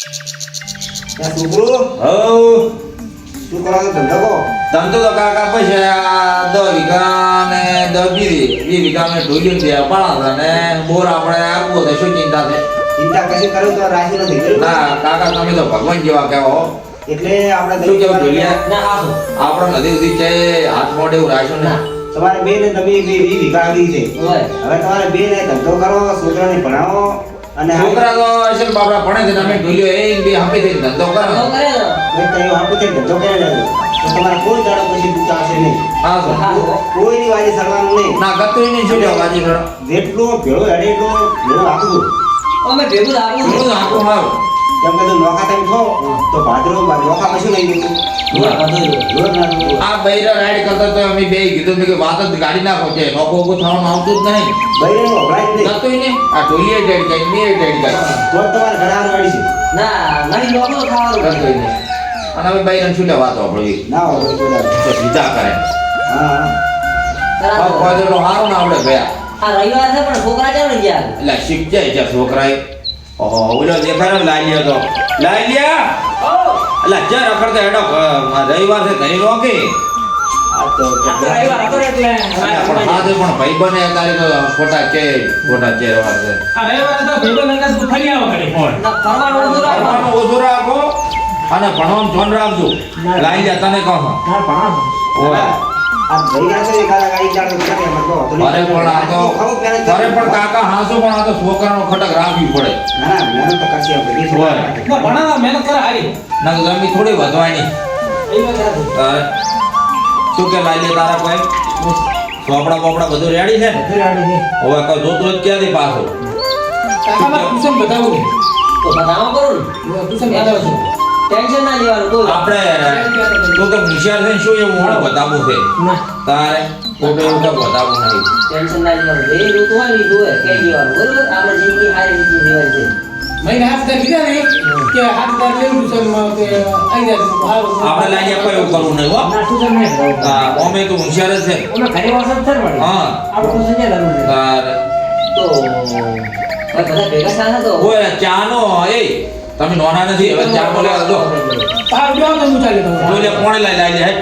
છોકરો હવ શું કરો છો ધંધો કહો ધંધો તો કાકા પછી આ દસ વીઘા ને દસ વીઘી વીસ વીઘા મેં ઢોલ્યું છે પાણા ને બોર આપણે આપવું છે શું ચિંતા છે ચિંતા કશી કરું તો રાજી નથી? ના કાકા તમે તો ભગવાન જેવા કહેવો હો. એટલે આપણે શું કેવું ઢોલિયા ના આસો આપણે નદી સુધી છે હાથ મોઢે એવું રાખ્યું ને તમારે બે ને તમે બે વી વીઘા આવી છે હવે તમારે બે ને ધંધો કરો છોકરાને ભણાવો અને છોકરા તો ને બાપડા ભણે છે તમે ઢોલ્યો એ બે હાપી થઈ ધંધો કરો ધંધો કરે ને ભાઈ હાપી થઈ ધંધો કરે તો તમારે કોઈ દાડો પછી આવશે નહીં. હા શું હાસો કોઈની વાજે સડવાનું નહીં. ના ગતું નહીં છોડ્યો વાજી કરો? જેટલો ભેળો હેડે એટલું ભેળો આપું અમે ભેગું આપું આવું આપું હારું કેમ કે તો નોખા તમે થો તો ભાદરો નોખા પછી નહીં નીકળતું ના. આ બૈરા રાઈડ કરતા તો અમે બે કીધું કે વાત જ ગાડી નાખો છે. નોકો ઊભો થવાનું આવતું જ નહીં. બૈરા વપરાય જ નહીં? નહીં આ ઢોલીએ ડેડ જાય મેં ડેડ જાય તો તમારે ઘડાનું વાળી છે. ના નહીં. નોકો થવાનું કરતો નહીં અને હવે બૈરા શું વાત વાતો ના તો સીધા કરે. હા હા તરાતો. આ કોદરનો હારો ને આપણે ગયા આ રવિવાર છે પણ છોકરા ચાલો ને ગયા એટલે શીખ જાય છે છોકરાએ. ઓહો ઓલો દેખાડો ને લાલિયા તો લાલિયા! એટલે ચાર રખડતા હેડો રવિવાર છે ઘણી રોકે. પણ ભાઈ બને તારી તો ખોટા છે ખોટા છે. રવા છે ઓછું રાખો. અને ભણવાનું ધ્યાન રાખજો. લાલિયા તને કહો અરે પણ આ તો અરે પણ કાકા હાસો પણ આ તો છોકરાનો ખટક રાખવી પડે. ના ના મહેનત તો કરશે. એ છોકરા માટે. ના તો થોડી વધવાની શું કે લાલિયા તારા કોઈ? ચોપડા બોપડા બધું રેડી છે બધું રાડી છે. હવે કોઈ જોતું જ ક્યાંથી પાછો? તો બતાવો કરું ને? ટેન્શન ના લેવાનું કોઈ આપણે તું તો હોશિયાર છે શું એવું મને બતાવવું છે? તારે ખોટું એવું તો બતાવવું નહીં ટેન્શન ના લેવાનું. જે ઋતુ હોય ને જોવે કે લેવાનું બરોબર? આપણે જિંદગી હારી રીતે જીવવાની છે. આપણે લાગે કોઈ એવું કરવું નહીં હો. હા, ઓમે તો હોશિયાર જ છે. હા. તારે. તો બધા ભેગા થયા તો? ઓય ચાનો એ તમે નોના નથી? હવે ચાનો બોલે દો જોઈ લે પોણી લાઈ લાઈ લે હે.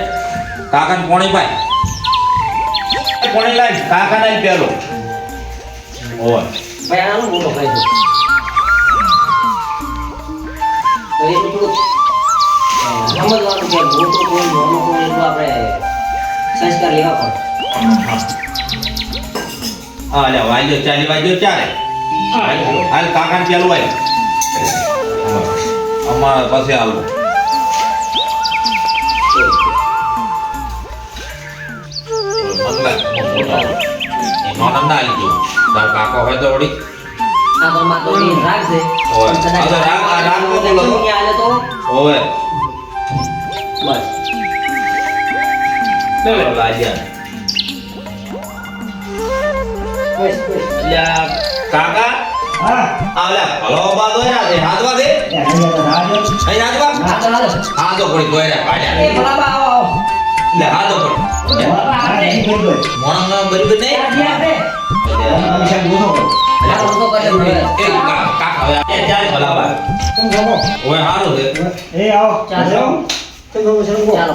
કાકાને પોણી પાય. પોણી લાઈ કાકા લાઈ પેલો. ઓય. ભાઈ આનું બોલો ભાઈ? તો થોડુંક અ, સમજવાનું કે મોટો કોઈ નાનો કોઈ એટલું આપણે સંસ્કાર લેવા પડે. હા લે વાગ્યો ચાલી વાગ્યો ચાલે હાલ કાકાને ચાલુ વાય અમારે પાસે આવું કાકો હોય તો વળી કાકા હા. આલા ભલો બાદ હોય ના દે હાથ વાદે એ અહીંયા તો રાહ જો. અહીં હાથ વા હા તો હાલો. હા તો પડી દોયરા એ પાડ્યા. ભલાબા આવો આવો. લે હા તો પડી હા, નહીં? કરી દો. મોણમ ના બરાબર નહીં આ જ્યાં છે તમે સાહેબ બોલો કરો. આ તો કરે છે. એ ભલા બા આવો. ચાલો. ચાલો. ચાલો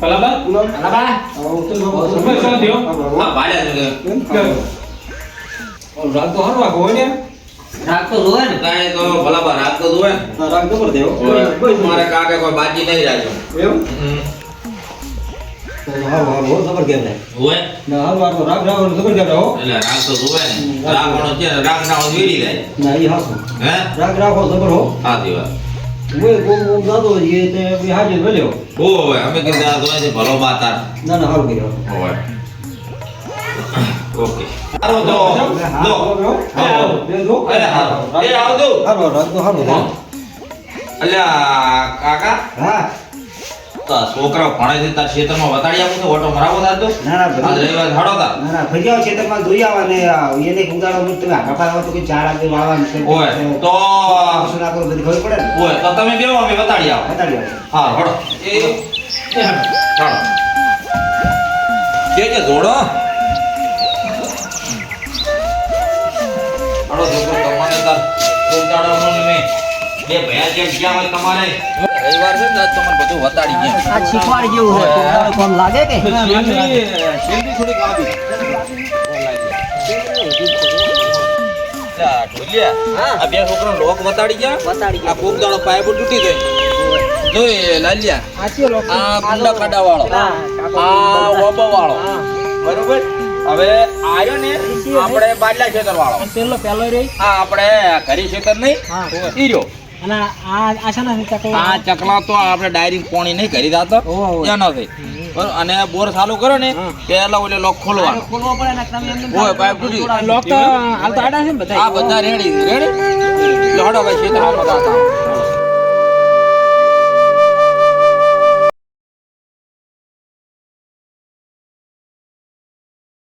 પલાબા જમો. તમે શું થયો? આ ભાલ્યા રાત તો હરવા હોય ને. રાગ તો જોવે ને કાંઈ તો ભલા બા રાત તો જોવે ને. હા, રાગ પર દેવો. કોઈ મારે કાકે કોઈ બાજી નહીં રાખ્યો એવું? હા, હા, બહુ જબર કહેવાય. હોય. ના, હારું, રાગ રાખવાનું જબર કહેવાય, હો. એટલે રાગ તો જોવે ને. રાખવાનો છે રાગ ના હોય વીડી જાય. ના, ઈ હાચું. હે? રાગ રાખો ખબર હો. હા દીવા હું એ તે બી હાજર ભલ્યો ઓ હવે અમે કીધું તો ભલો બાત તાર ના, ના, સારું કર્યો હોય. ઓકે. હારું તો હા, લો. અરે હારું. એ આવજો હારું, હારું, હા. અલ્યા કાકા. હા. છોકરાઓ ભણે છે તાર ક્ષેત્રમાં વતાડી આપું તો ઓટો મરાવો તાર તો. ના, ના, રવિવાર હાડો તાર ના, ના, ફરી આવો ખેતરમાં જોઈ આવો ને એને ઉગાડો તમે પાછળ તો કે ચાર આગે વાળવાનું છે. ઓય તો શું નાખો બધી ખબર પડે ને? ઓય તો તમે બેવો અમે વતાડી આવો. વતાડી આવો. હા હડો. એ ચાલો કે કે જોડો. હડો છોકરો તમને તાર. મેં. બે ભયા જેમ ગયા હોય તમારે. રવિવાર છે ને તમને બધું વતાડી ગયા. આ શીખવાડ જેવું હોય કોદાળો કોણ લાગે કે? શેરડી થોડીક લાંબી. ઢોલિયા, આ બે છોકરા લોક વતાડી ગયા. આ કોક દાડો પાઇપ તૂટી ગઈ જોઈ લાલિયા? આ કુંડા કાડા વાળો આ ઓબો વાળો બરોબર? હવે આયો ને આપણે બાટલા ખેતર વાળો પેલો પેલો રે હા આપણે ઘરી ખેતર નહીં ઈ રહ્યો. અને આ આશાના છે ને આ ચકલા તો આપણે ડાયરી પોણી નહીં કરી દાતો ઓહો, ઓહો. એનો અને બોર ચાલુ કરો ને પેલા ઓલે લોક ખોલવાનો. ખોલવો પડે ને તમે એમને ઓય પાઇપ તૂટી લોક તો હાલ તો આડા છે ને બધા. આ બધા રેડી રેડી લોડો ભાઈ ખેતર હાલો દાતા